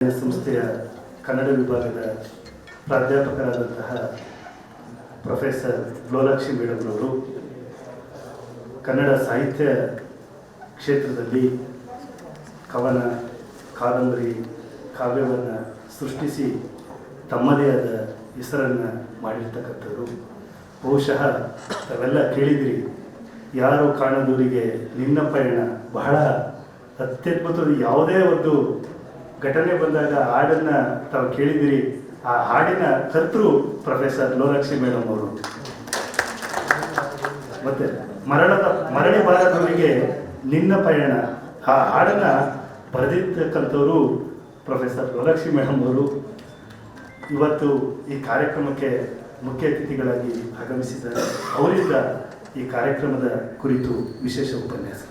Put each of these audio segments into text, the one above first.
ಸಂಸ್ಥೆಯ ಕನ್ನಡ ವಿಭಾಗದ ಪ್ರಾಧ್ಯಾಪಕರಾದಂತಹ ಪ್ರೊಫೆಸರ್ ಲೋಲಾಕ್ಷಿ ಮೇಡಮ್ನವರು ಕನ್ನಡ ಸಾಹಿತ್ಯ ಕ್ಷೇತ್ರದಲ್ಲಿ ಕವನ, ಕಾದಂಬರಿ, ಕಾವ್ಯವನ್ನು ಸೃಷ್ಟಿಸಿ ತಮ್ಮದೇ ಆದ ಹೆಸರನ್ನು ಮಾಡಿರ್ತಕ್ಕಂಥವ್ರು. ಬಹುಶಃ ತಾವೆಲ್ಲ ಕೇಳಿದಿರಿ ಯಾರು ಕಾಣದೂರಿಗೆ ನಿನ್ನ ಪಯಣ ಬಹಳ ಅತ್ಯದ್ಭುತವಾದ ಯಾವುದೇ ಒಂದು ಘಟನೆ ಬಂದಾಗ ಹಾಡನ್ನ ತಾವು ಕೇಳಿದಿರಿ ಆ ಹಾಡಿನ ಕರ್ತೃ ಪ್ರೊಫೆಸರ್ ಲೋಲಕ್ಷ್ಮಿ ಮೇಡಮ್ ಅವರು. ಮತ್ತೆ ಮರಣದ ಮರಳಿ ಬಾರದವರಿಗೆ ನಿನ್ನ ಪಯಣ. ಆ ಹಾಡನ್ನ ಬರೆದಿರ್ತಕ್ಕಂಥವರು ಪ್ರೊಫೆಸರ್ ಲೋಲಕ್ಷ್ಮಿ ಮೇಡಮ್ ಅವರು. ಇವತ್ತು ಈ ಕಾರ್ಯಕ್ರಮಕ್ಕೆ ಮುಖ್ಯ ಅತಿಥಿಗಳಾಗಿ ಆಗಮಿಸಿದ್ದಾರೆ. ಅವರಿಂದ ಈ ಕಾರ್ಯಕ್ರಮದ ಕುರಿತು ವಿಶೇಷ ಉಪನ್ಯಾಸ.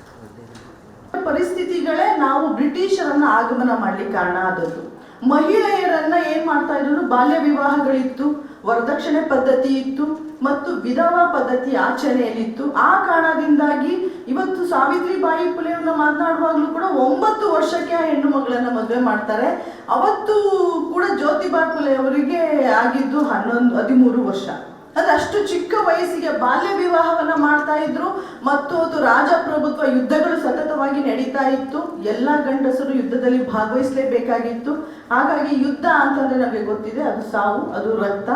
ಪರಿಸ್ಥಿತಿಗಳೇ ನಾವು ಬ್ರಿಟಿಷರನ್ನ ಆಗಮನ ಮಾಡ್ಲಿಕ್ಕೆ ಕಾರಣ ಆದದ್ದು. ಮಹಿಳೆಯರನ್ನ ಏನ್ ಮಾಡ್ತಾ ಇದ್ರು? ಬಾಲ್ಯ ವಿವಾಹಗಳಿತ್ತು, ವರದಕ್ಷಿಣೆ ಪದ್ಧತಿ ಇತ್ತು ಮತ್ತು ವಿಧವಾ ಪದ್ಧತಿ ಆಚರಣೆಯಲ್ಲಿತ್ತು. ಆ ಕಾರಣದಿಂದಾಗಿ ಇವತ್ತು ಸಾವಿತ್ರಿಬಾಯಿ ಪುಲೆಯವ್ರನ್ನ ಮಾತನಾಡುವಾಗಲೂ ಕೂಡ ಒಂಬತ್ತು ವರ್ಷಕ್ಕೆ ಆ ಹೆಣ್ಣು ಮಗಳನ್ನ ಮದುವೆ ಮಾಡ್ತಾರೆ. ಅವತ್ತು ಕೂಡ ಜ್ಯೋತಿಬಾ ಫುಲೆ ಅವರಿಗೆ ಆಗಿದ್ದು ಹನ್ನೊಂದು, ಹದಿಮೂರು ವರ್ಷ. ಅಂದ್ರೆ ಅಷ್ಟು ಚಿಕ್ಕ ವಯಸ್ಸಿಗೆ ಬಾಲ್ಯ ವಿವಾಹವನ್ನ ಮಾಡ್ತಾ ಇದ್ರು. ಮತ್ತು ಅದು ರಾಜಪ್ರಭುತ್ವ ಯುದ್ಧಗಳು ಸತತವಾಗಿ ನಡೀತಾ ಇತ್ತು. ಎಲ್ಲ ಗಂಡಸರು ಯುದ್ಧದಲ್ಲಿ ಭಾಗವಹಿಸಲೇಬೇಕಾಗಿತ್ತು. ಹಾಗಾಗಿ ಯುದ್ಧ ಅಂತಂದ್ರೆ ನಮಗೆ ಗೊತ್ತಿದೆ, ಅದು ಸಾವು, ಅದು ರಕ್ತ.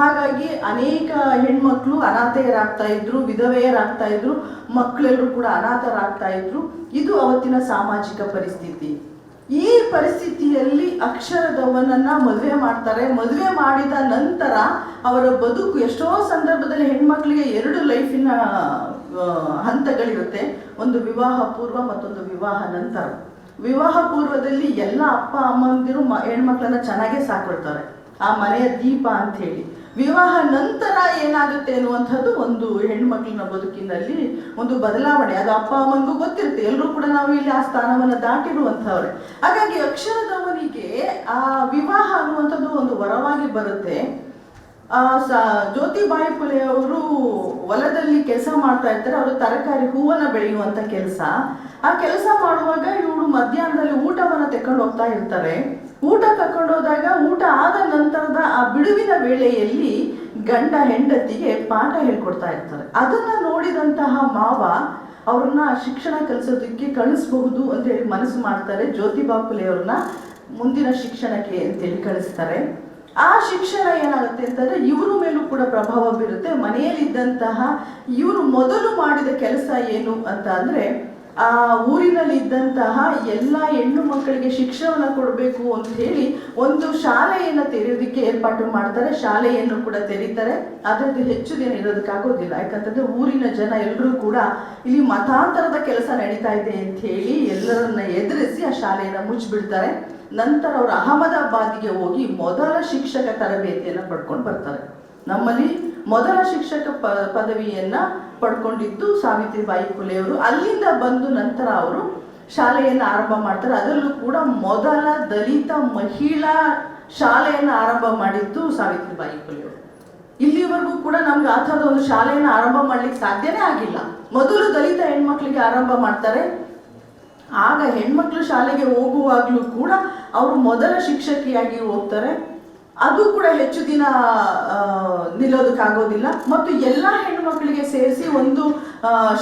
ಹಾಗಾಗಿ ಅನೇಕ ಹೆಣ್ಮಕ್ಳು ಅನಾಥೆಯರಾಗ್ತಾ ಇದ್ರು, ವಿಧವೆಯರಾಗ್ತಾ ಇದ್ರು, ಮಕ್ಕಳೆಲ್ಲರೂ ಕೂಡ ಅನಾಥರಾಗ್ತಾ ಇದ್ರು. ಇದು ಅವತ್ತಿನ ಸಾಮಾಜಿಕ ಪರಿಸ್ಥಿತಿ. ಈ ಪರಿಸ್ಥಿತಿಯಲ್ಲಿ ಅಕ್ಷರದವನನ್ನ ಮದುವೆ ಮಾಡ್ತಾರೆ. ಮದುವೆ ಮಾಡಿದ ನಂತರ ಅವರ ಬದುಕು ಎಷ್ಟೋ ಸಂದರ್ಭದಲ್ಲಿ ಹೆಣ್ಮಕ್ಳಿಗೆ ಎರಡು ಲೈಫಿನ ಹಂತಗಳಿರುತ್ತೆ. ಒಂದು ವಿವಾಹ ಪೂರ್ವ ಮತ್ತೊಂದು ವಿವಾಹ ನಂತರ. ವಿವಾಹ ಪೂರ್ವದಲ್ಲಿ ಎಲ್ಲ ಅಪ್ಪ, ಅಮ್ಮಂದಿರು ಮ, ಹೆಣ್ಮಕ್ಳನ್ನ ಚೆನ್ನಾಗೇ ಸಾಕೊಳ್ತಾರೆ. ಆ ಮನೆಯ ದೀಪ ಅಂತ ಹೇಳಿ ವಿವಾಹ ನಂತರ ಏನಾಗುತ್ತೆ ಅನ್ನುವಂಥದ್ದು ಒಂದು ಹೆಣ್ಮಕ್ಳಿನ ಬದುಕಿನಲ್ಲಿ ಒಂದು ಬದಲಾವಣೆ. ಅದು ಅಪ್ಪ ಅಮ್ಮನಿಗೂ ಗೊತ್ತಿರುತ್ತೆ. ಎಲ್ಲರೂ ಕೂಡ ನಾವು ಇಲ್ಲಿ ಆ ಸ್ಥಾನವನ್ನು ದಾಟಿರುವಂಥವ್ರೆ. ಹಾಗಾಗಿ ಅಕ್ಷರದವನಿಗೆ ಆ ವಿವಾಹ ಅನ್ನುವಂಥದ್ದು ಒಂದು ವರವಾಗಿ ಬರುತ್ತೆ. ಆ ಸ, ಜ್ಯೋತಿಬಾಯಿ ಫುಲೆ ಅವರು ಹೊಲದಲ್ಲಿ ಕೆಲಸ ಮಾಡ್ತಾ ಇರ್ತಾರೆ. ಅವರು ತರಕಾರಿ ಹೂವನ್ನ ಬೆಳೆಯುವಂತ ಕೆಲಸ. ಆ ಕೆಲಸ ಮಾಡುವಾಗ ಇವರು ಮಧ್ಯಾಹ್ನದಲ್ಲಿ ಊಟವನ್ನ ತೆಕೊಂಡು ಹೋಗ್ತಾ ಇರ್ತಾರೆ. ಊಟ ತಕೊಂಡೋದಾಗ ಊಟ ಆದ ನಂತರದ ಆ ಬಿಡುವಿನ ವೇಳೆಯಲ್ಲಿ ಗಂಡ ಹೆಂಡತಿಗೆ ಪಾಠ ಹೇಳ್ಕೊಡ್ತಾ ಇರ್ತಾರೆ. ಅದನ್ನ ನೋಡಿದಂತಹ ಮಾವ ಅವ್ರನ್ನ ಶಿಕ್ಷಣ ಕಲಿಸೋದಕ್ಕೆ ಕಳಿಸಬಹುದು ಅಂತ ಹೇಳಿ ಮನಸ್ಸು ಮಾಡ್ತಾರೆ. ಜ್ಯೋತಿ ಫುಲೆ ಅವ್ರನ್ನ ಮುಂದಿನ ಶಿಕ್ಷಣಕ್ಕೆ ಅಂತೇಳಿ ಕಳಿಸ್ತಾರೆ. ಆ ಶಿಕ್ಷಣ ಏನಾಗುತ್ತೆ ಅಂತಂದ್ರೆ ಇವರು ಮೇಲೂ ಕೂಡ ಪ್ರಭಾವ ಬೀರುತ್ತೆ. ಮನೆಯಲ್ಲಿದ್ದಂತಹ ಇವರು ಮೊದಲು ಮಾಡಿದ ಕೆಲಸ ಏನು ಅಂತ ಅಂದ್ರೆ ಆ ಊರಿನಲ್ಲಿ ಇದ್ದಂತಹ ಎಲ್ಲ ಹೆಣ್ಣು ಮಕ್ಕಳಿಗೆ ಶಿಕ್ಷಣ ಕೊಡಬೇಕು ಅಂತ ಹೇಳಿ ಒಂದು ಶಾಲೆಯನ್ನು ತೆರೆಯೋದಕ್ಕೆ ಏರ್ಪಾಟು ಮಾಡ್ತಾರೆ. ಶಾಲೆಯನ್ನು ಕೂಡ ತೆರೀತಾರೆ. ಅದರದ್ದು ಹೆಚ್ಚು ದಿನ ಇರೋದಕ್ಕಾಗೋದಿಲ್ಲ. ಯಾಕಂತಂದ್ರೆ ಊರಿನ ಜನ ಎಲ್ಲರೂ ಕೂಡ ಇಲ್ಲಿ ಮತಾಂತರದ ಕೆಲಸ ನಡೀತಾ ಇದೆ ಅಂತ ಹೇಳಿ ಎಲ್ಲರನ್ನ ಎದುರಿಸಿ ಆ ಶಾಲೆಯನ್ನು ಮುಚ್ಚಿಬಿಡ್ತಾರೆ ನಂತರ ಅವರು ಅಹಮದಾಬಾದ್ಗೆ ಹೋಗಿ ಮೊದಲ ಶಿಕ್ಷಕ ತರಬೇತಿಯನ್ನು ಪಡ್ಕೊಂಡು ಬರ್ತಾರೆ. ನಮ್ಮಲ್ಲಿ ಮೊದಲ ಶಿಕ್ಷಕ ಪ, ಪದವಿಯನ್ನ ಪಡ್ಕೊಂಡಿದ್ದು ಸಾವಿತ್ರಿಬಾಯಿ ಫುಲೆ ಅವರು ಅಲ್ಲಿಂದ ಬಂದು ನಂತರ ಅವರು ಶಾಲೆಯನ್ನು ಆರಂಭ ಮಾಡ್ತಾರೆ. ಅದರಲ್ಲೂ ಕೂಡ ಮೊದಲ ದಲಿತ ಮಹಿಳಾ ಶಾಲೆಯನ್ನು ಆರಂಭ ಮಾಡಿದ್ದು ಸಾವಿತ್ರಿಬಾಯಿ ಫುಲೆ ಅವರು ಇಲ್ಲಿವರೆಗೂ ಕೂಡ ನಮ್ಗೆ ಆ ಥರದ ಒಂದು ಶಾಲೆಯನ್ನು ಆರಂಭ ಮಾಡ್ಲಿಕ್ಕೆ ಸಾಧ್ಯನೇ ಆಗಿಲ್ಲ. ಮೊದಲು ದಲಿತ ಹೆಣ್ಮಕ್ಳಿಗೆ ಆರಂಭ ಮಾಡ್ತಾರೆ. ಆಗ ಹೆಣ್ಮಕ್ಳು ಶಾಲೆಗೆ ಹೋಗುವಾಗಲೂ ಕೂಡ ಅವರು ಮೊದಲ ಶಿಕ್ಷಕಿಯಾಗಿ ಹೋಗ್ತಾರೆ. ಅದು ಕೂಡ ಹೆಚ್ಚು ದಿನ ನಿಲ್ಲೋದಕ್ಕಾಗೋದಿಲ್ಲ ಮತ್ತು ಎಲ್ಲ ಹೆಣ್ಣುಮಕ್ಕಳಿಗೆ ಸೇರಿಸಿ ಒಂದು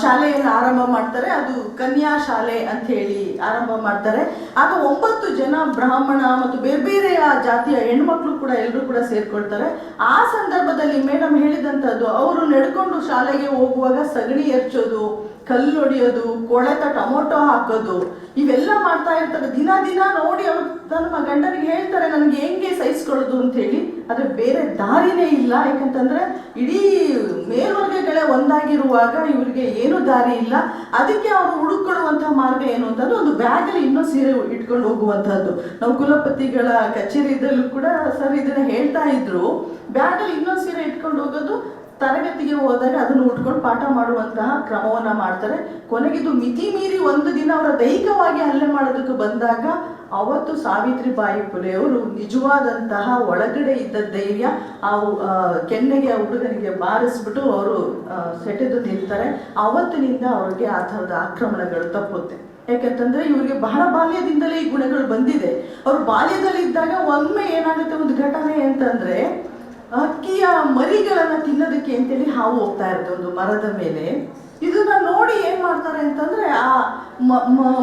ಶಾಲೆಯನ್ನು ಆರಂಭ ಮಾಡ್ತಾರೆ. ಅದು ಕನ್ಯಾ ಶಾಲೆ ಅಂತ ಹೇಳಿ ಆರಂಭ ಮಾಡ್ತಾರೆ. ಆಗ ಒಂಬತ್ತು ಜನ ಬ್ರಾಹ್ಮಣ ಮತ್ತು ಬೇರೆ ಬೇರೆಯ ಜಾತಿಯ ಹೆಣ್ಮಕ್ಳು ಕೂಡ ಎಲ್ಲರೂ ಕೂಡ ಸೇರ್ಕೊಳ್ತಾರೆ. ಆ ಸಂದರ್ಭದಲ್ಲಿ ಮೇಡಮ್ ಹೇಳಿದಂಥದ್ದು, ಅವರು ನಡ್ಕೊಂಡು ಶಾಲೆಗೆ ಹೋಗುವಾಗ ಸಗಣಿ ಹೆಚ್ಚೋದು ಕಲ್ಲು ಹೊಡೆಯೋದು, ಕೊಳೆತ ಟೊಮೊಟೊ ಹಾಕೋದು, ಇವೆಲ್ಲ ಮಾಡ್ತಾ ಇರ್ತಾರೆ. ದಿನ ದಿನ ನೋಡಿ ಅವ್ರ ತನ್ನ ಗಂಡನಿಗೆ ಹೇಳ್ತಾರೆ, ನನಗೆ ಹೆಂಗೆ ಸಹಿಸ್ಕೊಳ್ಳೋದು ಅಂತ ಹೇಳಿ, ಆದ್ರೆ ಬೇರೆ ದಾರಿನೇ ಇಲ್ಲ. ಯಾಕಂತಂದ್ರೆ ಇಡೀ ಮೇಲ್ವರ್ಗಗಳೇ ಒಂದಾಗಿರುವಾಗ ಇವರಿಗೆ ಏನು ದಾರಿ ಇಲ್ಲ. ಅದಕ್ಕೆ ಅವರು ಹುಡುಕೊಳ್ಳುವಂತಹ ಮಾರ್ಗ ಏನು? ಅಂತಂದ್ರೆ ಒಂದು ಬ್ಯಾಗಲ್ಲಿ ಇನ್ನೂ ಸೀರೆ ಇಟ್ಕೊಂಡು ಹೋಗುವಂತಹದ್ದು. ನಾವು ಕುಲಪತಿಗಳ ಕಚೇರಿದಲ್ಲೂ ಕೂಡ ಸರ್ ಇದನ್ನ ಹೇಳ್ತಾ ಇದ್ರು. ಬ್ಯಾಗಲ್ಲಿ ಇನ್ನೊಂದು ಸೀರೆ ಇಟ್ಕೊಂಡು ಹೋಗೋದು ತರಗತಿಗೆ ಹೋದಾಗ ಅದನ್ನು ಉಟ್ಕೊಂಡು ಪಾಠ ಮಾಡುವಂತಹ ಕ್ರಮವನ್ನ ಮಾಡ್ತಾರೆ. ಕೊನೆಗಿದು ಮಿತಿ ಮೀರಿ ಒಂದು ದಿನ ಅವರ ದೈಹಿಕವಾಗಿ ಹಲ್ಲೆ ಮಾಡೋದಕ್ಕೆ ಬಂದಾಗ ಅವತ್ತು ಸಾವಿತ್ರಿಬಾಯಿ ಅವರು ನಿಜವಾದಂತಹ ಒಳಗಡೆ ಇದ್ದ ಧೈರ್ಯ, ಆ ಕೆನ್ನೆಗೆ, ಆ ಹುಡುಗನಿಗೆ ಬಾರಿಸ್ಬಿಟ್ಟು ಅವರು ಸೆಟೆದು ನಿಲ್ತಾರೆ. ಅವತ್ತಿನಿಂದ ಅವ್ರಿಗೆ ಆ ಥರದ ಆಕ್ರಮಣಗಳು ತಪ್ಪುತ್ತೆ. ಯಾಕಂತಂದ್ರೆ ಇವರಿಗೆ ಬಹಳ ಬಾಲ್ಯದಿಂದಲೇ ಈ ಗುಣಗಳು ಬಂದಿದೆ. ಅವ್ರು ಬಾಲ್ಯದಲ್ಲಿ ಇದ್ದಾಗ ಒಮ್ಮೆ ಏನಾಗುತ್ತೆ ಒಂದು ಘಟನೆ ಅಂತಂದ್ರೆ ಅಕ್ಕಿಯ ಮರಿಗಳನ್ನ ತಿನ್ನೋದಕ್ಕೆ ಅಂತೇಳಿ ಹಾವು ಹೋಗ್ತಾ ಇರುತ್ತೆ ಒಂದು ಮರದ ಮೇಲೆ. ಇದನ್ನ ನೋಡಿ ಏನ್ ಮಾಡ್ತಾರೆ ಅಂತಂದ್ರೆ ಆ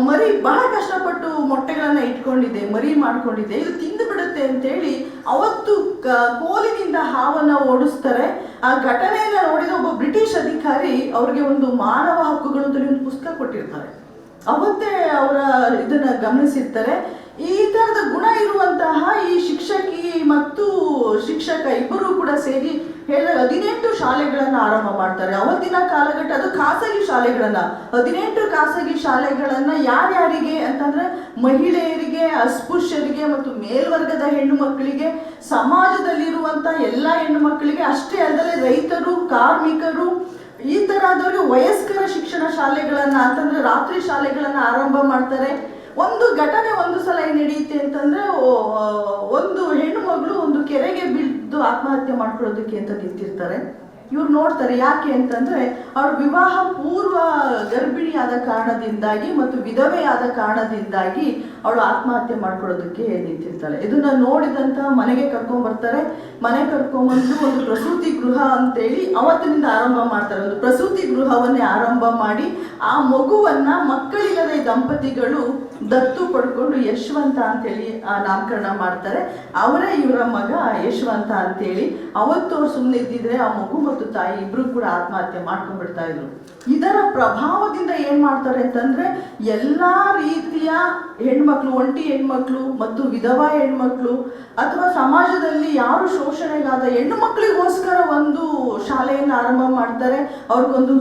ಮರಿ ಬಹಳ ಕಷ್ಟಪಟ್ಟು ಮೊಟ್ಟೆಗಳನ್ನ ಇಟ್ಕೊಂಡಿದೆ, ಮರಿ ಮಾಡ್ಕೊಂಡಿದೆ, ಇದು ತಿಂದು ಬಿಡುತ್ತೆ ಅಂತೇಳಿ ಅವತ್ತು ಕೋಲಿನಿಂದ ಹಾವನ್ನ ಓಡಿಸ್ತಾರೆ. ಆ ಘಟನೆಯನ್ನ ನೋಡಿದ ಒಬ್ಬ ಬ್ರಿಟಿಷ್ ಅಧಿಕಾರಿ ಅವ್ರಿಗೆ ಒಂದು ಮಾನವ ಹಕ್ಕುಗಳು ಅಂತೇಳಿ ಒಂದು ಪುಸ್ತಕ ಕೊಟ್ಟಿರ್ತಾರೆ. ಅವತ್ತೇ ಅವರ ಇದನ್ನ ಗಮನಿಸಿರ್ತಾರೆ. ಈ ತರದ ಗುಣ ಇರುವಂತಹ ಈ ಶಿಕ್ಷಕಿ ಮತ್ತು ಶಿಕ್ಷಕ ಇಬ್ಬರು ಕೂಡ ಸೇರಿ ಹೇಳ ಹದಿನೆಂಟು ಶಾಲೆಗಳನ್ನು ಆರಂಭ ಮಾಡ್ತಾರೆ. ಅವತ್ತಿನ ಕಾಲಘಟ್ಟ ಅದು ಖಾಸಗಿ ಶಾಲೆಗಳನ್ನ. ಹದಿನೆಂಟು ಖಾಸಗಿ ಶಾಲೆಗಳನ್ನ ಯಾರ್ಯಾರಿಗೆ ಅಂತಂದ್ರೆ ಮಹಿಳೆಯರಿಗೆ, ಅಸ್ಪೃಶ್ಯರಿಗೆ ಮತ್ತು ಮೇಲ್ವರ್ಗದ ಹೆಣ್ಣು ಮಕ್ಕಳಿಗೆ, ಸಮಾಜದಲ್ಲಿರುವಂತ ಎಲ್ಲ ಹೆಣ್ಣು ಮಕ್ಕಳಿಗೆ ಅಷ್ಟೇ ಅಲ್ಲದೆ ರೈತರು, ಕಾರ್ಮಿಕರು, ಈ ತರದವ್ರಿಗೆ ವಯಸ್ಕರ ಶಿಕ್ಷಣ ಶಾಲೆಗಳನ್ನ ಅಂತಂದ್ರೆ ರಾತ್ರಿ ಶಾಲೆಗಳನ್ನ ಆರಂಭ ಮಾಡ್ತಾರೆ. ಒಂದು ಘಟನೆ ಒಂದು ಸಲ ಏನು ನಡೆಯುತ್ತೆ ಅಂತಂದ್ರೆ ಒಂದು ಹೆಣ್ಣು ಮಗಳು ಒಂದು ಕೆರೆಗೆ ಬಿದ್ದು ಆತ್ಮಹತ್ಯೆ ಮಾಡ್ಕೊಳ್ಳೋದಕ್ಕೆ ಅಂತ ನಿಂತಿರ್ತಾರೆ. ಇವ್ರು ನೋಡ್ತಾರೆ ಯಾಕೆ ಅಂತಂದ್ರೆ, ಅವ್ರ ವಿವಾಹ ಪೂರ್ವ ಗರ್ಭಿಣಿಯಾದ ಕಾರಣದಿಂದಾಗಿ ಮತ್ತು ವಿಧವೆಯಾದ ಕಾರಣದಿಂದಾಗಿ ಅವಳು ಆತ್ಮಹತ್ಯೆ ಮಾಡ್ಕೊಳ್ಳೋದಕ್ಕೆ ನಿಂತಿರ್ತಾಳೆ ಇದನ್ನ ನೋಡಿದಂತ ಮನೆಗೆ ಕರ್ಕೊಂಡ್ ಬರ್ತಾರೆ. ಮನೆ ಕರ್ಕೊಂಡ್ಬಂದು ಒಂದು ಪ್ರಸೂತಿ ಗೃಹ ಅಂತೇಳಿ ಅವತ್ತಿನಿಂದ ಆರಂಭ ಮಾಡ್ತಾರೆ. ಒಂದು ಪ್ರಸೂತಿ ಗೃಹವನ್ನೇ ಆರಂಭ ಮಾಡಿ ಆ ಮಗುವನ್ನ ಮಕ್ಕಳಿಲ್ಲದೆ ದಂಪತಿಗಳು ದತ್ತು ಪಡ್ಕೊಂಡು ಯಶವಂತ ಅಂತೇಳಿ, ಆ, ನಾಮಕರಣ ಮಾಡ್ತಾರೆ. ಅವರೇ ಇವರ ಮಗ ಯಶವಂತ ಅಂತೇಳಿ. ಅವತ್ತು ಅವ್ರು ಸುಮ್ಮನೆ ಇದ್ದಿದ್ರೆ ಆ ಮಗು ಮತ್ತು ತಾಯಿ ಇಬ್ರು ಕೂಡ ಆತ್ಮಹತ್ಯೆ ಮಾಡ್ಕೊಂಡ್ಬಿಡ್ತಾ ಇದ್ರು. ಇದರ ಪ್ರಭಾವದಿಂದ ಏನ್ ಮಾಡ್ತಾರೆ ಅಂತಂದ್ರೆ, ಎಲ್ಲಾ ರೀತಿಯ ಹೆಣ್ಮಕ್ಳು, ಒಂಟಿ ಹೆಣ್ಮಕ್ಳು ಮತ್ತು ವಿಧವಾ ಹೆಣ್ಮಕ್ಳು ಅಥವಾ ಸಮಾಜದಲ್ಲಿ ಯಾರು ಶೋಷಣೆಗಾದ ಹೆಣ್ಣು ಮಕ್ಕಳಿಗೋಸ್ಕರ ಒಂದು ಶಾಲೆಯನ್ನ ಆರಂಭ ಮಾಡ್ತಾರೆ. ಅವ್ರಿಗೊಂದು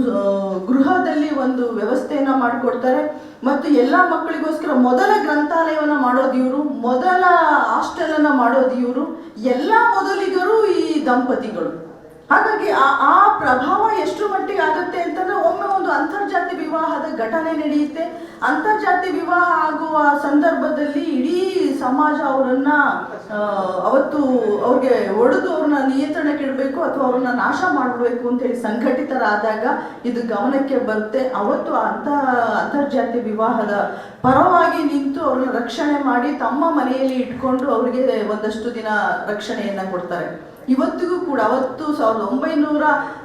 ಗೃಹದಲ್ಲಿ ಒಂದು ವ್ಯವಸ್ಥೆಯನ್ನ ಮಾಡಿಕೊಡ್ತಾರೆ. ಮತ್ತು ಎಲ್ಲ ಮಕ್ಕಳಿಗೋಸ್ಕರ ಮೊದಲ ಗ್ರಂಥಾಲಯವನ್ನ ಮಾಡೋದು ಇವರು, ಮೊದಲ ಹಾಸ್ಟೆಲ್ ಅನ್ನ ಮಾಡೋದು ಇವರು, ಎಲ್ಲ ಮೊದಲಿಗರು ಈ ದಂಪತಿಗಳು. ಹಾಗಾಗಿ ಆ ಆ ಪ್ರಭಾವ ಎಷ್ಟು ಮಟ್ಟಿಗೆ ಆಗುತ್ತೆ ಅಂತಂದ್ರೆ ಒಮ್ಮೆ ಒಂದು ಅಂತರ್ಜಾತಿ ವಿವಾಹದ ಘಟನೆ ನಡೆಯುತ್ತೆ. ಅಂತರ್ಜಾತಿ ವಿವಾಹ ಆಗುವ ಸಂದರ್ಭದಲ್ಲಿ ಇಡೀ ಸಮಾಜ ಅವರನ್ನ ಅವತ್ತು ಅವ್ರಿಗೆ ಒಡೆದು ಅವ್ರನ್ನ ನಿಯಂತ್ರಣಕ್ಕೆ ಇಡಬೇಕು ಅಥವಾ ಅವ್ರನ್ನ ನಾಶ ಮಾಡಬೇಕು ಅಂತೇಳಿ ಸಂಘಟಿತರಾದಾಗ ಇದು ಗಮನಕ್ಕೆ ಬರುತ್ತೆ. ಅವತ್ತು ಅಂತ ಅಂತರ್ಜಾತಿ ವಿವಾಹದ ಪರವಾಗಿ ನಿಂತು ಅವ್ರನ್ನ ರಕ್ಷಣೆ ಮಾಡಿ ತಮ್ಮ ಮನೆಯಲ್ಲಿ ಇಟ್ಕೊಂಡು ಅವರಿಗೆ ಒಂದಷ್ಟು ದಿನ ರಕ್ಷಣೆಯನ್ನ ಕೊಡ್ತಾರೆ. ಇವತ್ತಿಗೂ ಕೂಡ, ಅವತ್ತು ಸಾವಿರದ ಒಂಬೈನೂರ